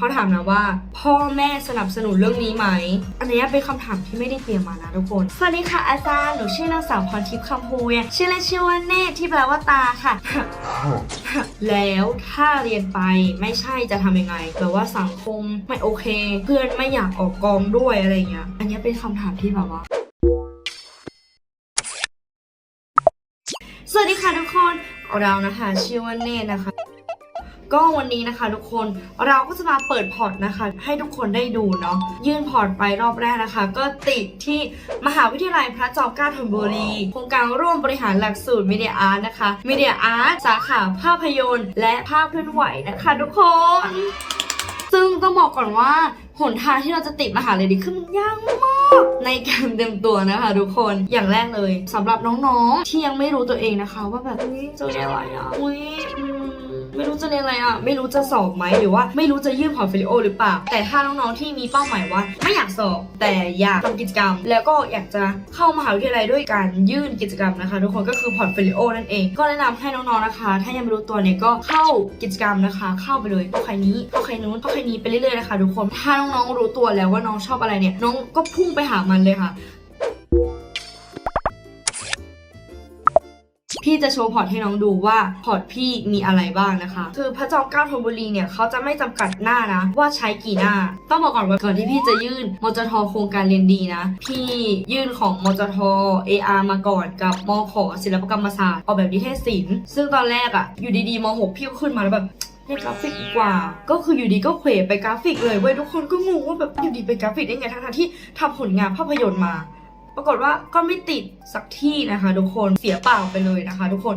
เขาถามนะว่า พ่อแม่สนับสนุนเรื่องนี้ไหม อันนี้เป็นคำถามที่ไม่ได้เตรียมมานะทุกคน สวัสดีค่ะอาจารย์ หนูชื่อนางสาวพรทิพย์คำพูเวียชื่อเล่นชื่อว่าเนตที่แปลว่าตาค่ะ แล้วถ้าเรียนไปไม่ใช่จะทำยังไงแบบว่าสังคมไม่โอเค เพื่อนไม่อยากออกกองด้วยอะไรเงี้ย อันนี้เป็นคำถามที่แบบว่าสวัสดีค่ะทุกคนเรานะคะชื่อว่าเนตนะคะ ก็วันนี้นะคะ ทุกคนเราก็จะมาเปิดพอร์ตนะคะ ให้ทุกคนได้ดูเนาะยื่นพอร์ตไปรอบแรกนะคะ ก็ติดที่มหาวิทยาลัยพระจอมเกล้าธนบุรีโครงการร่วมบริหารหลักสูตรมีเดียอาร์ตนะคะมีเดียอาร์ตสาขาภาพยนตร์ และภาพเคลื่อนไหวนะคะทุกคน ซึ่งต้องบอกก่อนว่าหนทางที่เราจะติดมหาลัยดีขึ้นมันยากมากในการเตรียมตัวนะคะทุกคนอย่างแรกเลยสำหรับน้องๆที่ยังไม่รู้ตัวเองนะคะ ว่าแบบอุ๊ยจะเรียนอะไรอะอุ้ย ไม่รู้จะเรียนอะไรอะ ไม่รู้จะสอบไหมหรือว่าไม่รู้จะยื่นพอร์ตโฟลิโอหรือเปล่า แต่ถ้าน้องๆที่มีเป้าหมายว่า ไม่อยากสอบแต่อยากทำกิจกรรม แล้วก็อยากจะเข้ามหาวิทยาลัยด้วยการยื่นกิจกรรมนะคะ ทุกคนก็คือพอร์ตโฟลิโอนั่นเอง ก็แนะนำให้น้องๆนะคะ ถ้ายังไม่รู้ตัวเนี่ยก็เข้ากิจกรรมนะคะ เข้าไปเลยเข้าใครนี้เข้าใครนู้นเข้าใครนี้ไปเรื่อยๆนะคะทุกคนถ้าน้องๆรู้ตัวแล้วว่าน้องชอบอะไรเนี่ยน้องก็พุ่งไปหามันเลยค่ะ พี่จะโชว์พอร์ตให้น้องดูว่าพอร์ตพี่มีอะไรบ้างนะคะ คือพระจอมเกล้าธนบุรีเนี่ยเขาจะไม่จำกัดหน้านะ ว่าใช้กี่หน้า ต้องบอกก่อนว่าก่อนที่พี่จะยื่นมจทโครงการเรียนดีนะ พี่ยื่นของมจท AR มาก่อนกับมขศิลปกรรมศาสตร์ออกแบบนิเทศศิลป์ซึ่งตอนแรกอะอยู่ดีๆม .6 พี่ก็ขึ้นมาแล้วแบบเรียนกราฟิกดีกว่า ก็คืออยู่ดีก็เขวไปกราฟิกเลยเว้ยทุกคนก็งงว่าแบบอยู่ดีไปกราฟิกได้ไงทั้งๆที่ทำผลงานภาพยนตร์มา ปรากฏว่าก็ไม่ติดสักที่นะคะ ทุกคนเสียเปล่าไปเลยนะคะ ทุกคน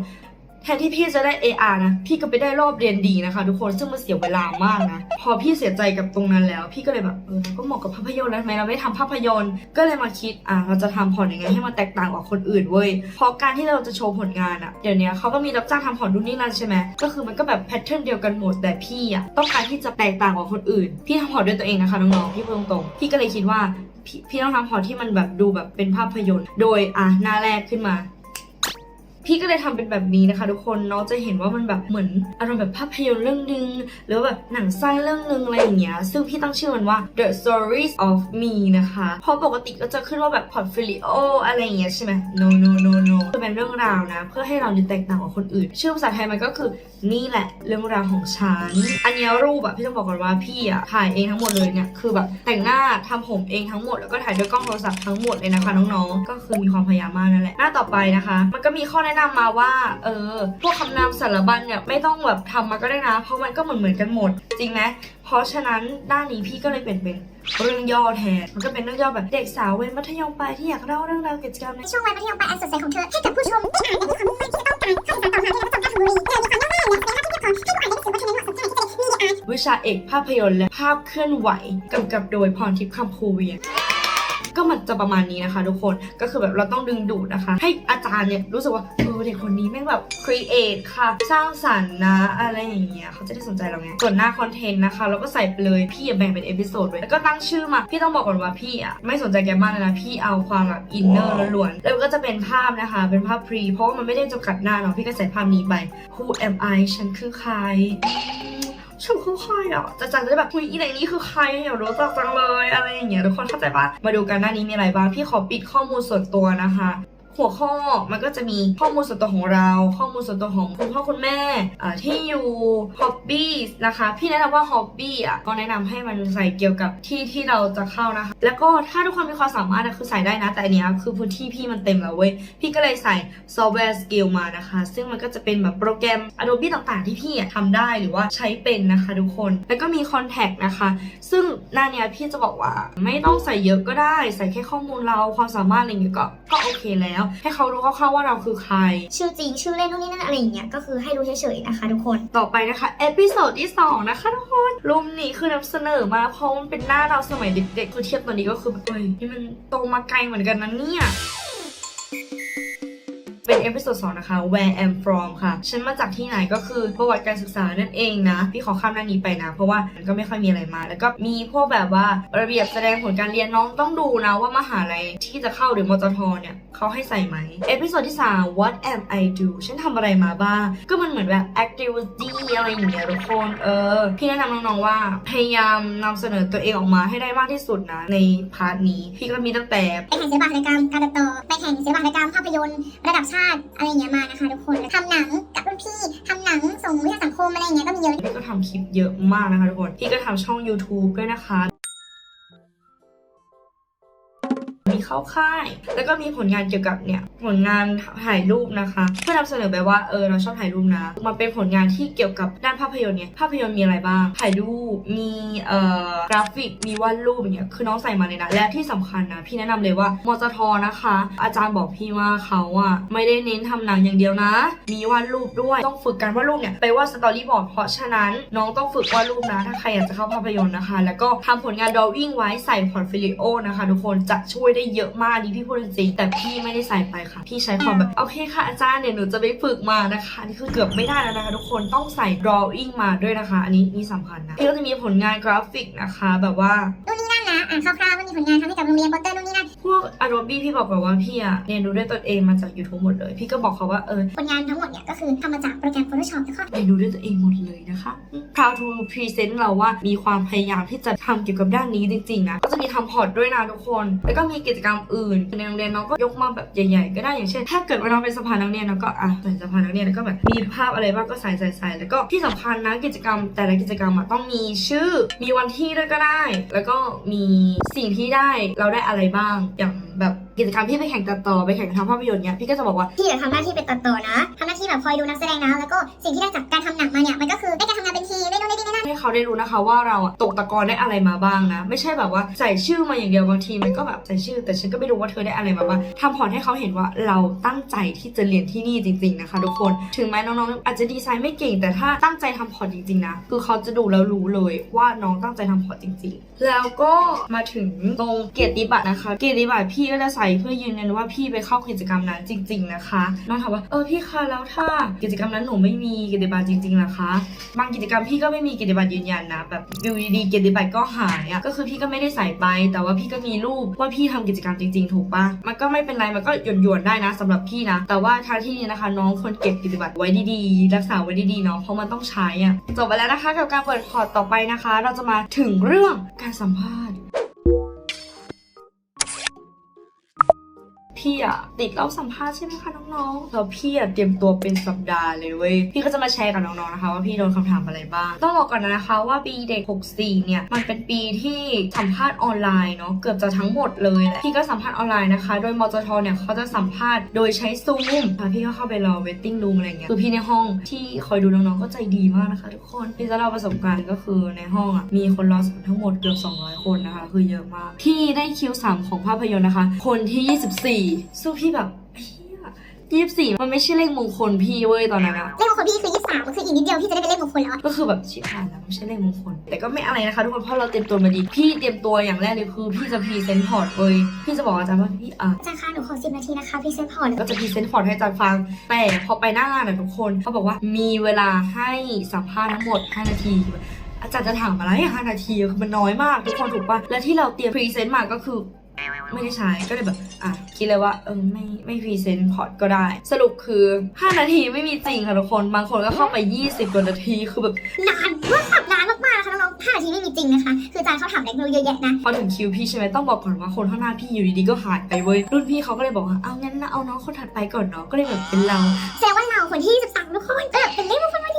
แทนที่พี่จะได้ AR นะ พี่ก็ไปได้รอบเรียนดีนะคะ ทุกคน ซึ่งมันเสียเวลามากนะ พอพี่เสียใจกับตรงนั้นแล้ว พี่ก็เลยแบบ เออก็เหมาะกับภาพยนตร์แล้วทำไมเราไม่ทำภาพยนตร์ ก็เลยมาคิด อะ เราจะทำพอร์ตยังไงให้มันแตกต่างกว่าคนอื่นเว้ย เพราะการที่เราจะโชว์ผลงานอะเดี๋ยวนี้เขาก็มีรับจ้างทำพอร์ตนู่นนี่นั่นใช่ไหมก็คือมันก็แบบแพทเทิร์นเดียวกันหมด แต่พี่อะต้องการที่จะแตกต่างกว่าคนอื่น พี่ทำพอร์ตด้วยตัวเองนะคะน้องๆ พี่พูดตรงๆ พี่ก็เลยคิดว่า พี่พี่ต้องทำพอร์ตที่มันแบบดูแบบเป็นภาพยนตร์ โดย อะ หน้าแรกขึ้นมา พี่ก็เลยทำเป็นแบบนี้นะคะ ทุกคนเนาะจะเห็นว่ามันแบบเหมือนอารมณ์แบบภาพยนตร์เรื่องนึง หรือแบบหนังสั้นเรื่องนึงอะไรอย่างเงี้ยซึ่งพี่ตั้งชื่อมันว่า The Stories of Me นะคะเพราะปกติก็จะขึ้นว่าแบบ portfolio อะไรอย่างเงี้ยใช่ไหม no no no no จะเป็นเรื่องราวนะ เพื่อให้เราเนี่ยแตกต่างกว่าคนอื่น ชื่อภาษาไทยมันก็คือนี่แหละเรื่องราวของฉัน อันเนี้ยรูปอะพี่ต้องบอกก่อนว่าพี่อะถ่ายเองทั้งหมดเลยเนี่ย คือแบบแต่งหน้าทำผมเองทั้งหมด แล้วก็ถ่ายด้วยกล้องโทรศัพท์ทั้งหมดเลยนะคะน้องๆ ก็คือมีความพยายามมากนั่นแหละ หน้าต่อไปนะคะ มันก็มีข้อแนะนำมาว่า เออ พวกคำนามสารบัญเนี่ยไม่ต้องแบบทำมาก็ได้นะ เพราะมันก็เหมือนเหมือนกันหมด จริงไหมเพราะฉะนั้นด้านนี้พี่ก็เลยเปลี่ยนเป็นเรื่องย่อแทน มันก็เป็นเรื่องย่อแบบเด็กสาวเวนมัธยมปลายที่อยากเล่าเรื่องราวกิจกรรมในช่วงวัยมัธยมปลายอันสดใสของเธอให้กับผู้ชมได้อ่านและมีความมุ่งมั่นที่จะต้องการข้สารต่อหาที่รับจำการทำบุรีแต่มีความยากง่ายและเป็นหน้าที่ที่พร้อให้ผู้อ่านได้รู้สึกว่ามาะสมที่จะได้มีอาร์ตวิชาเอกภาพยนตร์และภาพเคลื่อนไหวกำกับโดยพรทิพย์คำภูเวียน ก็มันจะประมาณนี้นะคะ ทุกคนก็คือแบบเราต้องดึงดูดนะคะ ให้อาจารย์เนี่ยรู้สึกว่าเออเด็กคนนี้แม่งแบบครีเอทค่ะ สร้างสรรค์นะอะไรอย่างเงี้ยเขาจะได้สนใจเราไงส่วนหน้าคอนเทนต์นะคะเราก็ใส่ไปเลยพี่อย่าแบ่งเป็นเอพิโซดเลยแล้วก็ตั้งชื่อมาพี่ต้องบอกก่อนว่าพี่อะไม่สนใจแกมากเลยนะพี่เอาความแบบอินเนอร์ล้วนๆแล้วก็จะเป็นภาพนะคะ เป็นภาพพรีเพราะว่ามันไม่ได้จำกัดหน้าเนาะพี่ก็ใส่ภาพนี้ไป Who am I ฉันคือใคร ฉันคือใครอะจะจังจะได้แบบคุยอีไหนนี้คือใครอยากรู้จักจังเลยอะไรอย่างเงี้ยทุกคนเข้าใจปะมาดูกันหน้านี้มีอะไรบ้างพี่ขอปิดข้อมูลส่วนตัวนะคะ หัวข้อมันก็จะมีข้อมูลส่วนตัวของเรา ข้อมูลส่วนตัวของคุณพ่อคุณแม่ที่อยู่ hobbies นะคะ พี่แนะนำว่า hobby อะก็แนะนำให้มันใส่เกี่ยวกับที่ที่เราจะเข้านะคะ แล้วก็ถ้าทุกคนมีความสามารถอะคือใส่ได้นะ แต่อันเนี้ยคือพื้นที่พี่มันเต็มแล้วเว้ย พี่ก็เลยใส่ software skill มานะคะ ซึ่งมันก็จะเป็นแบบโปรแกรม Adobe ต่างๆ ที่พี่อะทำได้หรือว่าใช้เป็นนะคะทุกคน แล้วก็มี contact นะคะ ซึ่งหน้าเนี้ยพี่จะบอกว่าไม่ต้องใส่เยอะก็ได้ ใส่แค่ข้อมูลเราความสามารถอะไรอย่างเงี้ยก็ก็โอเคแล้วให้เขารู้คร่าวๆว่าเราคือใคร ชื่อจริงชื่อเล่นนู่นนี่นั่นอะไรอย่างเงี้ยก็คือให้รู้เฉยๆนะคะทุกคนต่อไปนะคะเอพิโซดที่ 2 นะคะทุกคนรูมนี้คือนำเสนอมาเพราะมันเป็นหน้าเราสมัยเด็กๆคือเทียบตอนนี้ก็คือแบบเฮ้ยนี่มันโตมาไกลเหมือนกันนะเนี่ย เป็นเอพิโซด2นะคะ Where I'm from ค่ะ ฉันมาจากที่ไหนก็คือประวัติการศึกษานั่นเองนะ พี่ขอข้ามหน้านี้ไปนะ เพราะว่ามันก็ไม่ค่อยมีอะไรมา แล้วก็มีพวกแบบว่าระเบียบแสดงผลการเรียนน้องต้องดูนะว่ามหาลัยที่จะเข้าหรือมจทเนี่ยเขาให้ใส่ไหมเอพิโซดที่3 What am I do ฉันทำอะไรมาบ้าง ก็มันเหมือนแบบ activity อะไรอย่างเงี้ยทุกคน เออ พี่แนะนำน้องๆว่า พยายามนำเสนอตัวเองออกมาให้ได้มากที่สุดนะ ในพาร์ทนี้ พี่ก็มีตั้งแต่ไปแข่งศิลปะหัตถกรรมการตัดต่อไปแข่งศิลปะหัตถกรรมภาพยนตร์ระดับชาติอะไรอย่างเงี้ยมานะคะทุกคนทำหนังกับรุ่นพี่ทำหนังส่งวิทยาสังคมอะไรเงี้ยก็มีเยอะ พี่ก็ทำคลิปเยอะมากนะคะทุกคน พี่ก็ทำช่อง YouTube ด้วยนะคะ เข้าค่าย แล้วก็มีผลงานเกี่ยวกับเนี่ยผลงานถ่ายรูปนะคะ เพื่อนำเสนอไปว่าเออเราชอบถ่ายรูปนะมันเป็นผลงานที่เกี่ยวกับด้านภาพยนตร์เนี่ยภาพยนตร์มีอะไรบ้าง ถ่ายรูปมีเอ่อกราฟิกมีวาดรูปอย่างเงี้ยคือน้องใส่มาเลยนะและที่สำคัญนะพี่แนะนำเลยว่ามจทนะคะ อาจารย์บอกพี่ว่าเขาอะไม่ได้เน้นทำหนังอย่างเดียวนะ มีวาดรูปด้วยต้องฝึกการวาดรูปเนี่ยไปวาดสตอรี่บอร์ดเพราะฉะนั้นน้องต้องฝึกวาดรูปนะ ถ้าใครอยากจะเข้าภาพยนตร์นะคะ แล้วก็ทำผลงานดอวิ่งไว้ใส่พอร์ตโฟลิโอนะคะ ทุกคนจะช่วยได้เยอะมากนี่พี่พูดจริงๆแต่พี่ไม่ได้ใส่ไปค่ะ พี่ใช้ความแบบโอเคค่ะอาจารย์เดี๋ยวหนูจะไปฝึกมานะคะ นี่คือเกือบไม่ได้แล้วนะคะทุกคนต้องใส่ drawing มาด้วยนะคะ อันนี้นี่สำคัญนะพี่ก็จะมีผลงานกราฟิกนะคะ แบบว่านู่นนี่นั่นนะอ่านคร่าวๆว่ามีผลงานทำให้กับโรงเรียนโปสเตอร์นู่นนี่นั่นพวก Adobe พี่บอกก่อนว่าพี่อะเรียนรู้ด้วยตัวเองมาจาก YouTube หมดเลย พี่ก็บอกเขาว่าเออผลงานทั้งหมดเนี่ยก็คือทำมาจากโปรแกรม Photoshop แล้วก็เรียนรู้ด้วยตัวเองหมดเลยนะคะ Proud to present เราว่ามีความพยายามที่จะทำเกี่ยวกับด้านนี้จริงๆนะก็จะมีทำพอร์ตด้วยนะทุกคน แล้วก็มีกิจกรรมอื่นในโรงเรียนน้องก็ยกมาแบบใหญ่ๆ ก็ได้อย่างเช่น ถ้าเกิดว่าน้องเป็นสภานักเรียนน้องก็อะใส่สภานักเรียนแล้วก็แบบมีภาพอะไรบ้างก็ใส่ใส่ใส่แล้วก็ที่สำคัญนะกิจกรรม แต่ละกิจกรรมอะต้องมีชื่อ มีวันที่ด้วยก็ได้ แล้วก็มีสิ่งที่ได้เราได้อะไรบ้างอย่างแบบกิจกรรมที่ไปแข่งตัดต่อไปแข่งทำภาพยนตร์เนี้ยพี่ก็จะบอกว่าพี่เดี๋ยวทำหน้าที่เป็นตัดต่อนะทำหน้าที่แบบคอยดูนักแสดงนะ แล้วก็สิ่งที่ได้จากการทำหนังมาเนี่ยมันก็คือได้การทำงานเป็นทีมได้ ให้เขาได้รู้นะคะ ว่าเราตกตะกอนได้อะไรมาบ้างนะ ไม่ใช่แบบว่าใส่ชื่อมาอย่างเดียวบางทีมันก็แบบใส่ชื่อ แต่ฉันก็ไม่รู้ว่าเธอได้อะไรมาบ้างทำพอร์ตให้เขาเห็นว่าเราตั้งใจที่จะเรียนที่นี่จริง ๆนะคะ ทุกคนถึงแม้น้องๆอาจจะดีไซน์ไม่เก่ง แต่ถ้าตั้งใจทำพอร์ตจริงๆนะคือเขาจะดูแล้วรู้เลยว่าน้องตั้งใจทำพอร์ตจริง ๆ แล้วก็มาถึงตรงเกียรติบัตรนะคะ เกียรติบัตรพี่ก็จะใส่เพื่อยืนยันว่าพี่ไปเข้ากิจกรรมนั้นจริง ๆนะคะน้องถามว่าเออพี่คะแล้วถ้ากิจกรรมนั้นหนูไม่มีเกียรติบัตรจริงๆล่ะคะ บางกิจกรรมพี่ก็ไม่มีเกียรติบัตรยืนยันนะแบบอยู่ดีๆเกียรติบัตรก็หายอะก็คือพี่ก็ไม่ได้ใส่ไป แต่ว่าพี่ก็มีรูปว่าพี่ทำกิจกรรมจริง ๆ ถูกปะมันก็ไม่เป็นไรมันก็หยวนๆได้นะสำหรับพี่นะ แต่ว่าทางที่นี้นะคะ น้องควรเก็บกิจบัตรไว้ดีๆ รักษาไว้ดีๆเนาะเพราะมันต้องใช้อะจบไปแล้วนะคะกับการเปิดคอร์ดต่อไปนะคะ เราจะมาถึงเรื่องการสัมภาษณ์ พี่อะติดรอบสัมภาษณ์ใช่ไหมคะน้องๆแล้วพี่อะเตรียมตัวเป็นสัปดาห์เลยเว้ยพี่ก็จะมาแชร์กับน้องๆนะคะว่าพี่โดนคำถามอะไรบ้างต้องบอกก่อนนะคะว่าปีเด็ก 64 เนี่ยมันเป็นปีที่สัมภาษณ์ออนไลน์เนาะเกือบจะทั้งหมดเลยแหละพี่ก็สัมภาษณ์ออนไลน์นะคะ โดยมจทเนี่ยเขาจะสัมภาษณ์โดยใช้ซูมค่ะพี่ก็เข้าไปรอเวทติ้งรูมอะไรเงี้ยคือพี่ในห้องที่คอยดูน้องๆก็ใจดีมากนะคะ ทุกคนพี่จะเล่าประสบการณ์ก็คือในห้องอะมีคนรอสัมภาษณ์ทั้งหมดเกือบ 200 คนนะคะ คือเยอะมากพี่ได้คิวสามของภาพยนตร์นะคะ คนที่ 24สู้พี่แบบยี่สิบสี่มันไม่ใช่เลขมงคลพี่เว้ยตอนนั้นอะเลขมงคลพี่คือ23มันคืออีกนิดเดียวพี่จะได้เป็นเลขมงคลแล้วอะก็คือแบบชิบหายแล้วไม่ใช่เลขมงคล แต่ก็ไม่อะไรนะคะทุกคนเพราะเราเตรียมตัวมาดี พี่เตรียมตัวอย่างแรกเลยคือ พี่จะพรีเซนต์พอร์ตเว้ยพี่จะบอกอาจารย์ว่าพี่อะอาจารย์คะหนูขอ10นาทีนะคะพี่เซนพอร์ตก็จะพรีเซนต์พอร์ตให้อาจารย์ฟัง แต่พอไปหน้างานอะทุกคนเขาบอกว่ามีเวลาให้สัมภาษณ์ทั้งหมด5นาทีอาจารย์จะถามอะไรอะ5นาทีคือมันน้อยมากทุกคนถูกปะและที่เราเตรียมพรีเซนต์มาก็คือ ไม่ได้ใช้ก็เลยแบบอะคิดเลยว่าเออไม่ไม่พรีเซนต์พอร์ตก็ได้ สรุปคือ 5 นาทีไม่มีจริงค่ะทุกคน บางคนก็เข้าไป 20กว่านาทีคือแบบนานมากนานมากๆนะคะน้องๆ5นาทีไม่มีจริงนะคะ คืออาจารย์เขาถามเด็กเราเยอะแยะนะพอถึงคิวพี่ใช่ไหมต้องบอกก่อนว่าคนข้างหน้าพี่อยู่ดีๆก็หายไปเว้ยรุ่นพี่เขาก็เลยบอกว่าเอางั้นนะเอาน้องคนถัดไปก่อนเนาะก็เลยแบบเป็นเราแสดงว่าเราคนที่23ทุกคนก็แบบเป็นเลขมงคลพอดี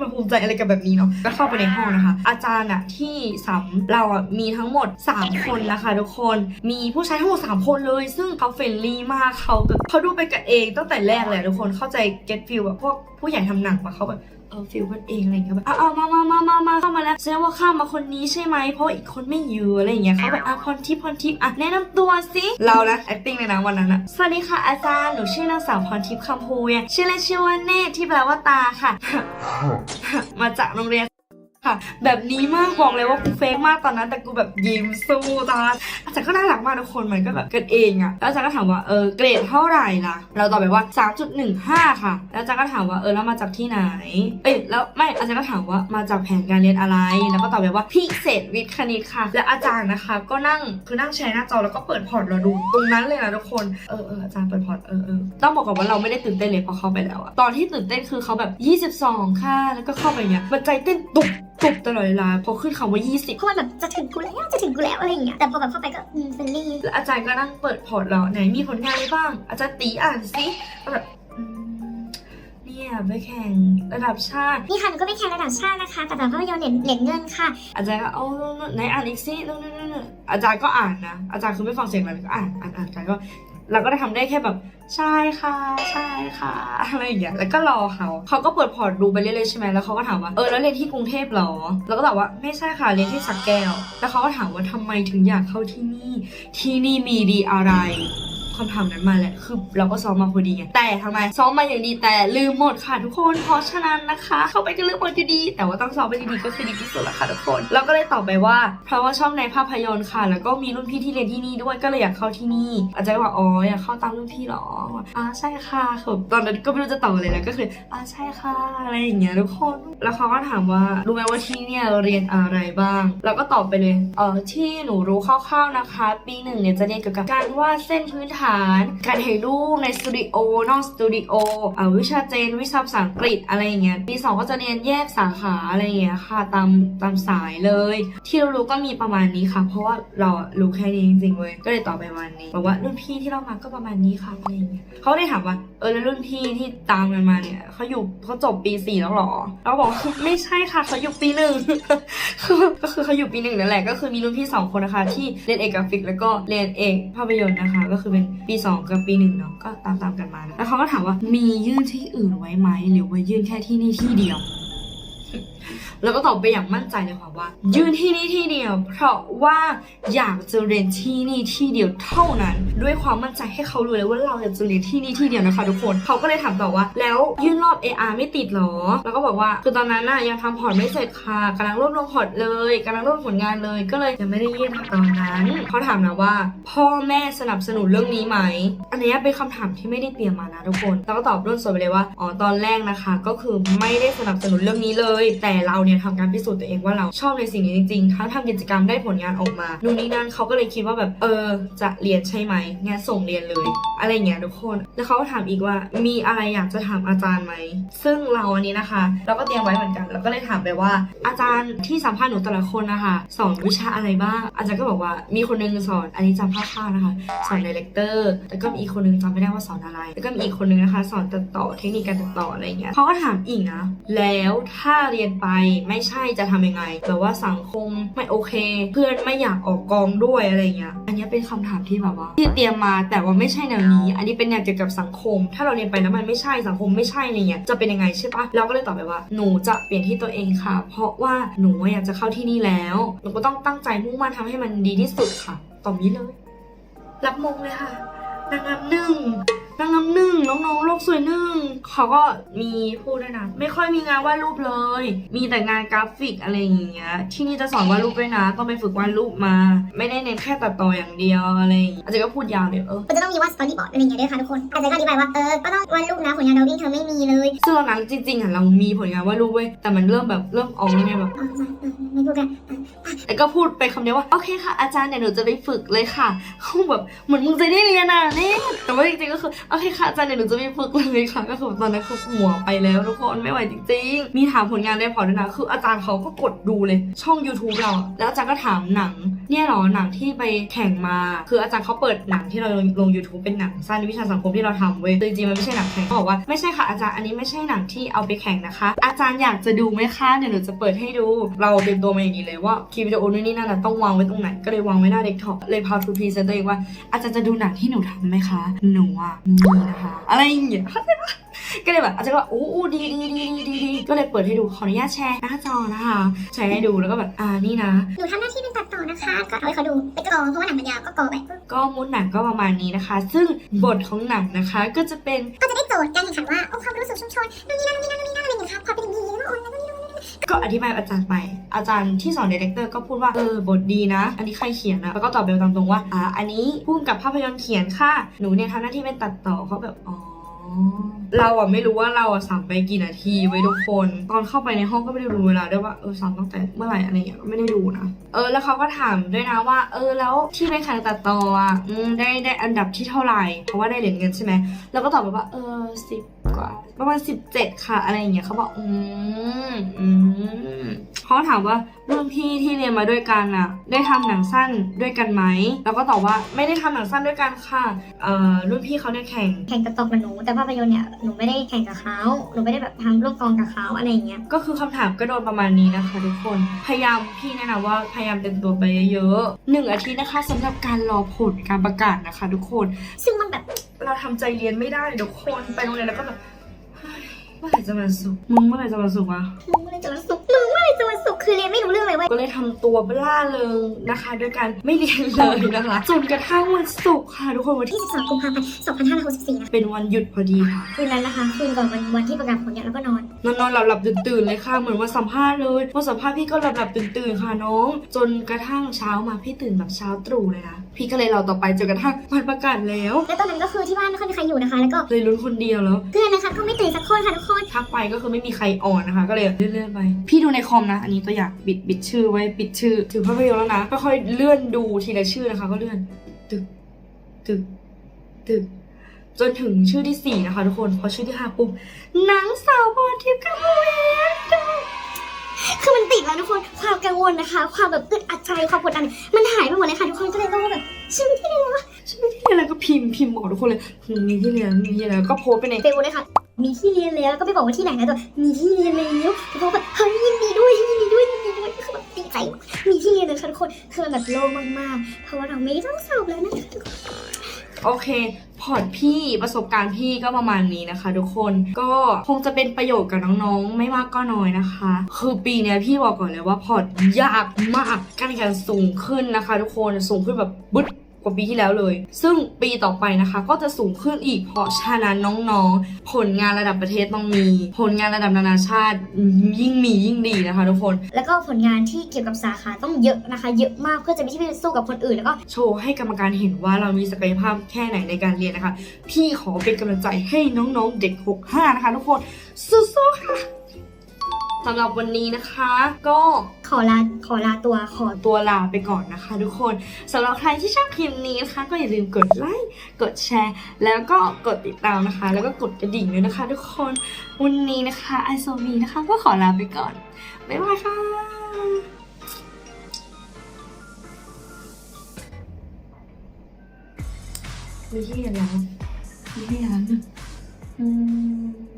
มาภูมิใจอะไรกับแบบนี้เนาะก็เข้าไปในห้องนะคะ อาจารย์อะที่สามเราอะมีทั้งหมด 3 คนนะคะทุกคนมีผู้ชายทั้งหมด 3 คนเลย ซึ่งเขาเฟรนลี่มากเขาแบบเขาดูไปกันเองตั้งแต่แรกเลยทุกคนเข้าใจเก็ตฟิลแบบพวกผู้ใหญ่ทำหนังมาเขาแบบ เออฟิลกันเองอะไรอย่างเงี้ยแบบอะเอามามามามามาเข้ามาแล้วแสดงว่าข้ามมาคนนี้ใช่ไหมเพราะอีกคนไม่อยู่อะไรอย่างเงี้ยเขาแบบอะพรทิพย์พรทิพย์อะแนะนำตัวสิเรานะ acting เลยนะวันนั้นอะสวัสดีค่ะอาจารย์หนูชื่อนางสาวพรทิพย์คำพูเนี่ยชื่อเล่นชื่อว่าเนตรที่แปลว่าตาค่ะ มาจากโรงเรียน ค่ะ แบบนี้มากบอกเลยว่ากูเฟกมากตอนนั้น แต่กูแบบยิ้มสู้ตอนนั้นอาจารย์ก็น่ารักมากทุกคนมันก็แบบเกันเองอะแล้วอาจารย์ก็ถามว่าเออเกรดเท่าไหร่ล่ะ เราตอบไปว่า 3.15 ค่ะ แล้วอาจารย์ก็ถามว่าเออแล้วมาจากที่ไหน เอ้ยแล้วไม่อาจารย์ก็ถามว่ามาจากแผนการเรียนอะไร แล้วก็ตอบไปว่าพิเศษวิทย์คณิตค่ะ และอาจารย์นะคะ ก็นั่งคือนั่งแชร์หน้าจอแล้วก็เปิดพอร์ตเราดูตรงนั้นเลยนะทุกคนเออเอออาจารย์เปิดพอร์ตเออเออต้องบอกก่อนว่าเราไม่ได้ตื่นเต้นเลยพอเข้าไปแล้วอะตอนที่ตื่นเต้นคือเขาแบบ 22 ค่ะ แล้วก็เข้าไปเนี้ยมันใจเต้นตุ บตุบตลอดเวลาพอขึ้นคำว่า 20 เพราะมันแบบจะถึงกูแล้วจะถึงกูแล้วอะไรอย่างเงี้ยแต่พอแบบเข้าไปก็อืมเฟรนลี่แล้วอาจารย์ก็นั่งเปิดพอร์ตเราไหนมีผลงานอะไรบ้าง อาจารย์ตีอ่านสิก็แบบอืมเนี่ยไปแข่งระดับชาติ นี่ค่ะหนูก็ไปแข่งระดับชาตินะคะ แต่แบบภาพยนตร์เหรียญเหรียญเงินค่ะ อาจารย์ก็เอาไหนอ่านอีกสินู่นนู่นนู่นอาจารย์ก็อ่านนะอาจารย์คือไม่ฟังเสียงอะไรก็อ่านอ่านอ่านกันก็ เราก็ได้ทำได้แค่แบบใช่ค่ะใช่ค่ะอะไรอย่างเงี้ยแล้วก็รอเขาเขาก็เปิดพอร์ตดูไปเรื่อยๆใช่ไหมแล้วเขาก็ถามว่าเออแล้วเรียนที่กรุงเทพเหรอแล้วก็ตอบว่าไม่ใช่ค่ะเรียนที่สักแก้ว แล้วเขาก็ถามว่าทำไมถึงอยากเข้าที่นี่ ที่นี่มีดีอะไร คำถามนั้นมาแหละ คือเราก็ซ้อมมาพอดีไง แต่ทำไมซ้อมมาอย่างดีแต่ลืมหมดค่ะทุกคน เพราะฉะนั้นนะคะ เข้าไปก็ลืมหมดอยู่ดี แต่ว่าต้องซ้อมไปดีๆก็คือดีที่สุดละค่ะทุกคน เราก็เลยตอบไปว่า เพราะว่าชอบในภาพยนตร์ค่ะ แล้วก็มีรุ่นพี่ที่เรียนที่นี่ด้วย ก็เลยอยากเข้าที่นี่ อาจารย์ก็บอกอ๋ออยากเข้าตามรุ่นพี่หรอ อ่าใช่ค่ะคือตอนนั้นก็ไม่รู้จะตอบอะไรแล้วก็คืออ่าใช่ค่ะอะไรอย่างเงี้ยทุกคน แล้วเขาก็ถามว่ารู้ไหมว่าที่เนี่ยเรียนอะไรบ้างเราก็ตอบไปเลยเออที่หนูรู้คร่าวๆนะคะ ปีหนึ่งเนี่ยจะเรียนเกี่ยวกับการวาดเส้นพื้นฐานการถ่ายรูปในสตูดิโอนอกสตูดิโอวิชาเจน วิชาภาษาอังกฤษอะไรอย่างเงี้ยปีสองก็จะเรียนแยกสาขาอะไรอย่างเงี้ยค่ะตามตามสายเลย ที่เรารู้ก็มีประมาณนี้ค่ะ เพราะว่าเรารู้แค่นี้จริงๆเว้ยก็เลยตอบไปประมาณนี้บอกว่ารุ่นพี่ที่เรามาก็ประมาณนี้ค่ะอะไรอย่างเงี้ยเขาเลยถามว่าเออแล้วรุ่นพี่ที่ตามกันมาเนี่ยเขาอยู่เขาจบปีสี่แล้วหรอเราบอกไม่ใช่ค่ะเขาอยู่ปีหนึ่งก็คือเขาอยู่ปีหนึ่งนั่นแหละก็คือมีรุ่นพี่สองคนนะคะที่เรียนเอกกราฟิกแล้วก็เรียนเอกภาพยนตร์นะคะ ก็คือเป็นปีสองกับปีหนึ่งเนาะก็ตามตามๆกันมานะแล้วเขาก็ถามว่ามียื่นที่อื่นไว้ไหมหรือว่ายื่นแค่ที่นี่ที่เดียว แล้วก็ตอบไปอย่างมั่นใจเลยค่ะว่า ยืนที่นี่ที่เดียว เพราะว่าอยากจะเรียนที่นี่ที่เดียวเท่านั้น ด้วยความมั่นใจให้เขารู้เลยว่าเราอยากจะเรียนที่นี่ที่เดียวนะคะทุกคนเขาก็เลยถามต่อว่า แล้วยื่นรอบ AR ไม่ติดหรอ แล้วก็บอกว่าคือตอนนั้นน่ะยังทำพอร์ตไม่เสร็จค่ะกำลังรวบรวมพอร์ตเลยกำลังรวบผลงานเลยก็เลยยังไม่ได้ยื่นตอนนั้นเขาถามนะว่า พ่อแม่สนับสนุนเรื่องนี้ไหมอันนี้เป็นคำถามที่ไม่ได้เตรียมมานะทุกคนแล้วก็ตอบร่วนสดไปเลยว่าอ๋อตอนแรกนะคะ ก็คือไม่ได้สนับสนุนเรื่องนี้เลย แต่เราเนี่ยทำการพิสูจน์ตัวเองว่าเราชอบในสิ่งนี้จริงๆทั้งทำกิจกรรมได้ผลงานออกมานู่นนี่นั่นเขาก็เลยคิดว่าแบบเออจะเรียนใช่ไหมงั้นส่งเรียนเลย อะไรเงี้ยทุกคน แล้วเขาก็ถามอีกว่ามีอะไรอยากจะถามอาจารย์ไหม ซึ่งเราอันนี้นะคะ เราก็เตรียมไว้เหมือนกันแล้วก็เลยถามไปว่า อาจารย์ที่สัมภาษณ์หนูแต่ละคนนะคะสอนวิชาอะไรบ้าง อาจารย์ก็บอกว่ามีคนนึงสอนอันนี้จำคร่าวๆนะคะ สอนดีเลกเตอร์ แล้วก็มีอีกคนนึงจำไม่ได้ว่าสอนอะไร แล้วก็มีอีกคนนึงนะคะ สอนตัดต่อเทคนิคการตัดต่ออะไรเงี้ยเขาก็ถามอีกนะ แล้วถ้าเรียนไปไม่ใช่จะทำยังไงแบบว่าสังคมไม่โอเค เพื่อนไม่อยากออกกองด้วยอะไรเงี้ย อันนี้เป็นคำถามที่แบบว่า ที่เตรียมมาแต่ว่าไม่ใช่แนวนี้ อันนี้เป็นแนวเกี่ยวกับสังคม ถ้าเราเรียนไปแล้วมันไม่ใช่สังคมไม่ใช่อะไรเงี้ยจะเป็นยังไงใช่ปะเราก็เลยตอบไปว่าหนูจะเปลี่ยนที่ตัวเองค่ะ เพราะว่าหนูอยากจะเข้าที่นี่แล้วหนูก็ต้องตั้งใจมุ่งมั่นทำให้มันดีที่สุดค่ะตอบนี้เลยรับมงเลยค่ะนางงามหนึ่ง นางงามหนึ่งน้องๆโลกสวยหนึ่งเขาก็มีพูดด้วยนะ ไม่ค่อยมีงานวาดรูปเลย มีแต่งานกราฟิกอะไรอย่างเงี้ย ที่นี่จะสอนวาดรูปด้วยนะ ต้องไปฝึกวาดรูปมา ไม่ได้เน้นแค่ตัดต่ออย่างเดียวอะไรอย่างเงี้ยอาจารย์ก็พูดยาวเลยเออมันจะต้องมีวาดสตอรี่บอร์ดอะไรอย่างเงี้ยด้วยค่ะทุกคนอาจารย์ก็อธิบายว่าเออก็ต้องวาดรูปนะผลงานเราวิ่งเธอไม่มีเลยซึ่งตอนนั้นจริงๆอะเรามีผลงานวาดรูปเว้ยแต่มันเริ่มแบบเริ่มออกยังไงแบบอ๋อใช่เออไม่พูดกันแต่ก็พูดไปคำเดียวว่าโอเคค่ะอาจารย์เดี๋ยวหนูจะไปฝึกเลยค่ะเขาแบบเหมือนมึงจะได้เรียนอะเนี่ยแต่ว่าจริงๆก็คือโอเคค่ะอาจารย์เดี๋ยวหนูจะไปฝึกเลยค่ะก็คือตอนนั้นคือหัวไปแล้วทุกคนไม่ไหวจริงๆ มีถามผลงานในพอร์ตด้วยนะคืออาจารย์เขาก็กดดูเลย ช่อง YouTube เรา แล้วอาจารย์ก็ถามหนัง เนี่ยหรอหนังที่ไปแข่งมา คืออาจารย์เขาเปิดหนังที่เราลง YouTube เป็นหนังสั้นวิชาสังคมที่เราทำเว้ยจริงๆมันไม่ใช่หนังแข่งเขาบอกว่าไม่ใช่ค่ะอาจารย์อันนี้ไม่ใช่หนังที่เอาไปแข่งนะคะ อาจารย์อยากจะดูไหมคะเดี๋ยวหนูจะเปิดให้ดูเราเตรียมตัวมาอย่างนี้เลยว่าคลิปวิดีโอนู่นนี่นั่นนะต้องวางไว้ตรงไหนก็เลยวางไว้หน้าเด็กท็อปเลยพาทูพีเซนตัวเองว่าอาจารย์จะดูหนังที่หนูทำไหมคะหนูอะมีนะคะ อะไรอย่างเงี้ยเข้าใจปะก็เลยแบบอาจารย์ก็แบบโอ้โอ้ดีดีดีดีดีดีก็เลยเปิดให้ดูขออนุญาตแชร์หน้าจอนะคะแชร์ให้ดูแล้วก็แบบอ่านี่นะหนูทำหน้าที่เป็นตัดต่อนะคะ ก็เอาให้เขาดูไปกรอเพราะว่าหนังมันยาวก็กรอไปก็มูดหนังก็ประมาณนี้นะคะ ซึ่งบทของหนังนะคะก็จะเป็นก็จะได้โจทย์การแข่งขันว่าโอ้ความรู้สึกชุมชนนู่นนี่นั่นนู่นนี่นั่นนู่นนี่นั่นอะไรอย่างเงี้ยค่ะพอเป็นอย่างนี้แล้วโอ้ยนั่นนี่นั่นนี่ ก็อธิบายอาจารย์ไป อาจารย์ที่สอนดีเลกเตอร์ก็พูดว่าเออบทดีนะ อันนี้ใครเขียนนะแล้วก็ตอบเบลตามตรงว่าอ่าอันนี้พูดกับภาพยนตร์เขียนค่ะหนูเนี่ยทำหน้าที่เป็นตัดต่อเขาแบบอ๋อเราอะไม่รู้ว่าเราอะสั่งไปกี่นาทีไว้ทุกคน ตอนเข้าไปในห้องก็ไม่ได้รู้เวลาด้วยว่าเออสั่งตั้งแต่เมื่อไหร่อะไรอย่างเงี้ยก็ไม่ได้ดูนะเออแล้วเขาก็ถามด้วยนะว่า เออแล้วที่ไปแข่งตัดต่ออะได้ได้อันดับที่เท่าไหร่เพราะว่าได้เหรียญเงินใช่ไหมแล้วก็ตอบไปว่าเออสิบ กว่า ประมาณสิบเจ็ดค่ะ อะไรอย่างเงี้ยเขาบอกอืมอืมเขาถามว่ารุ่นพี่ที่เรียนมาด้วยกันอะได้ทำหนังสั้นด้วยกันไหมแล้วก็ตอบว่าไม่ได้ทำหนังสั้นด้วยกันค่ะเอ่อรุ่นพี่เขาเนี่ยแข่งแข่งกับตบกับหนูแต่ภาพยนตร์เนี่ยหนูไม่ได้แข่งกับเขาหนูไม่ได้แบบทำร่วมกองกับเขาอะไรอย่างเงี้ยก็คือคำถามก็โดนประมาณนี้นะคะ ทุกคนพยายามพี่แนะนำว่าพยายามเต็มตัวไปเยอะๆหนึ่งอาทิตย์นะคะสำหรับการรอผลการประกาศนะคะ ทุกคน ซึ่งมันแบบเราทำใจเรียนไม่ได้ทุกคนไปโรงเรียนแล้วก็แบบ เฮ้ยเมื่อไหร่จะมาสุกร์มึงเมื่อไหร่จะมาสุกร์วะมึงเมื่อไหรจะวันศุกร์มึงเมื่อไหรจะวันศุกร์คือเรียนไม่รู้เรื่องเลยเว้ยก็เลยทำตัวล่าเริงนะคะด้วยการไม่เรียนเลยนะคะจนกระทั่งวันศุกร์ค่ะทุกคนวันที่ที่ 12กุมภาพันธ์2564นะเป็นวันหยุดพอดีค่ะคืนนั้นนะคะคืนก่อนวันวันที่ประกาศผลเนี่ยแล้วก็นอน นอนนอนหลับหลับตื่นตื่นๆเลยค่ะเหมือนวันสัมภาษณ์เลยวันสัมภาษณ์พี่ก็หลับหลับตื่นตื่นๆค่ะน้อง จนกระทั่งเช้ามาพี่ตื่นแบบเช้าตรู่เลยนะพี่ก็เลยรอต่อไปจนกระทั่งวันประกาศแล้วแล้วตอนนั้นก็คือที่บ้านไม่ค่อยมีใครอยู่นะคะ แล้วก็เลยลุ้นคนเดียวแล้วเพื่อนนะคะก็ไม่ตื่นสักคนค่ะทุกคนทักไปก็คือไม่มีใครอ่อนนะคะ ก็เลยเลื่อนๆไป พี่ดูในคอมนะ อันนี้ตัวอย่างบิดบิดชื่อไว้ปิดชื่อถือภาพยนตร์แล้วนะค่อยๆเลื่อนดูทีละชื่อนะคะ ก็เลื่อนตึกตึกตึก จนถึงชื่อที่สี่นะคะทุกคน พอชื่อที่ห้าปุ๊บหนังสาวพรทิพย์กับเวนดาคือมันติดแล้วทุกคนความกังวลนะคะ ความแบบอึดอัดใจความกดดันมันหายไปหมดเลยค่ะทุกคนก็เลยรู้ว่าแบบชื่อที่เรียนวะชื่อที่อะไรก็พิมพ์พิมพ์บอกทุกคนเลยอืมมีที่เรียนมีที่เรียนแล้วก็โพสต์ไปในเฟซบุ๊กเลยค่ะมีที่เรียนแล้วแล้วก็ไม่บอกว่าที่ไหนนะแต่มีที่เรียนแล้วแล้วก็แบบเฮ้ยยินดีด้วยยินดีด้วยยินดีด้วยคือแบบดีใจมากมีที่เรียนเลยค่ะทุกคนคือมันแบบโล่งมากๆ เพราะว่าเราไม่ต้องสอบแล้วนะคะทุกคนโอเค พอร์ตพี่ประสบการณ์พี่ก็ประมาณนี้นะคะ ทุกคนก็คงจะเป็นประโยชน์กับน้องๆ ไม่มากก็น้อยนะคะ คือปีนี้พี่บอกก่อนเลยว่าพอร์ตยากมากการแข่งสูงขึ้นนะคะ ทุกคนสูงขึ้นแบบบึ๊ด กว่าปีที่แล้วเลย ซึ่งปีต่อไปนะคะ ก็จะสูงขึ้นอีกเพราะฉะนั้นน้องๆ ผลงานระดับประเทศต้องมี ผลงานระดับนานาชาติยิ่งมียิ่งดีนะคะทุกคน แล้วก็ผลงานที่เกี่ยวกับสาขาต้องเยอะนะคะ เยอะมากเพื่อจะมีที่ไปสู้กับคนอื่น แล้วก็โชว์ให้กรรมการเห็นว่าเรามีศักยภาพแค่ไหนในการเรียนนะคะ พี่ขอเป็นกำลังใจให้น้องๆเด็ก 65 นะคะทุกคนสู้ๆค่ะ สำหรับวันนี้นะคะ ก็ขอลาขอลาตัวขอตัวลาไปก่อนนะคะ ทุกคนสำหรับใครที่ชอบคลิปนี้นะคะ ก็อย่าลืมกดไลค์กดแชร์ แล้วก็กดติดตามนะคะ แล้วก็กดกระดิ่งด้วยนะคะ ทุกคนวันนี้นะคะไอโซมีนะคะ ก็ขอลาไปก่อนบ๊ายบายค่ะมีที่เรียนแล้วมีที่เรียนแล้วอืม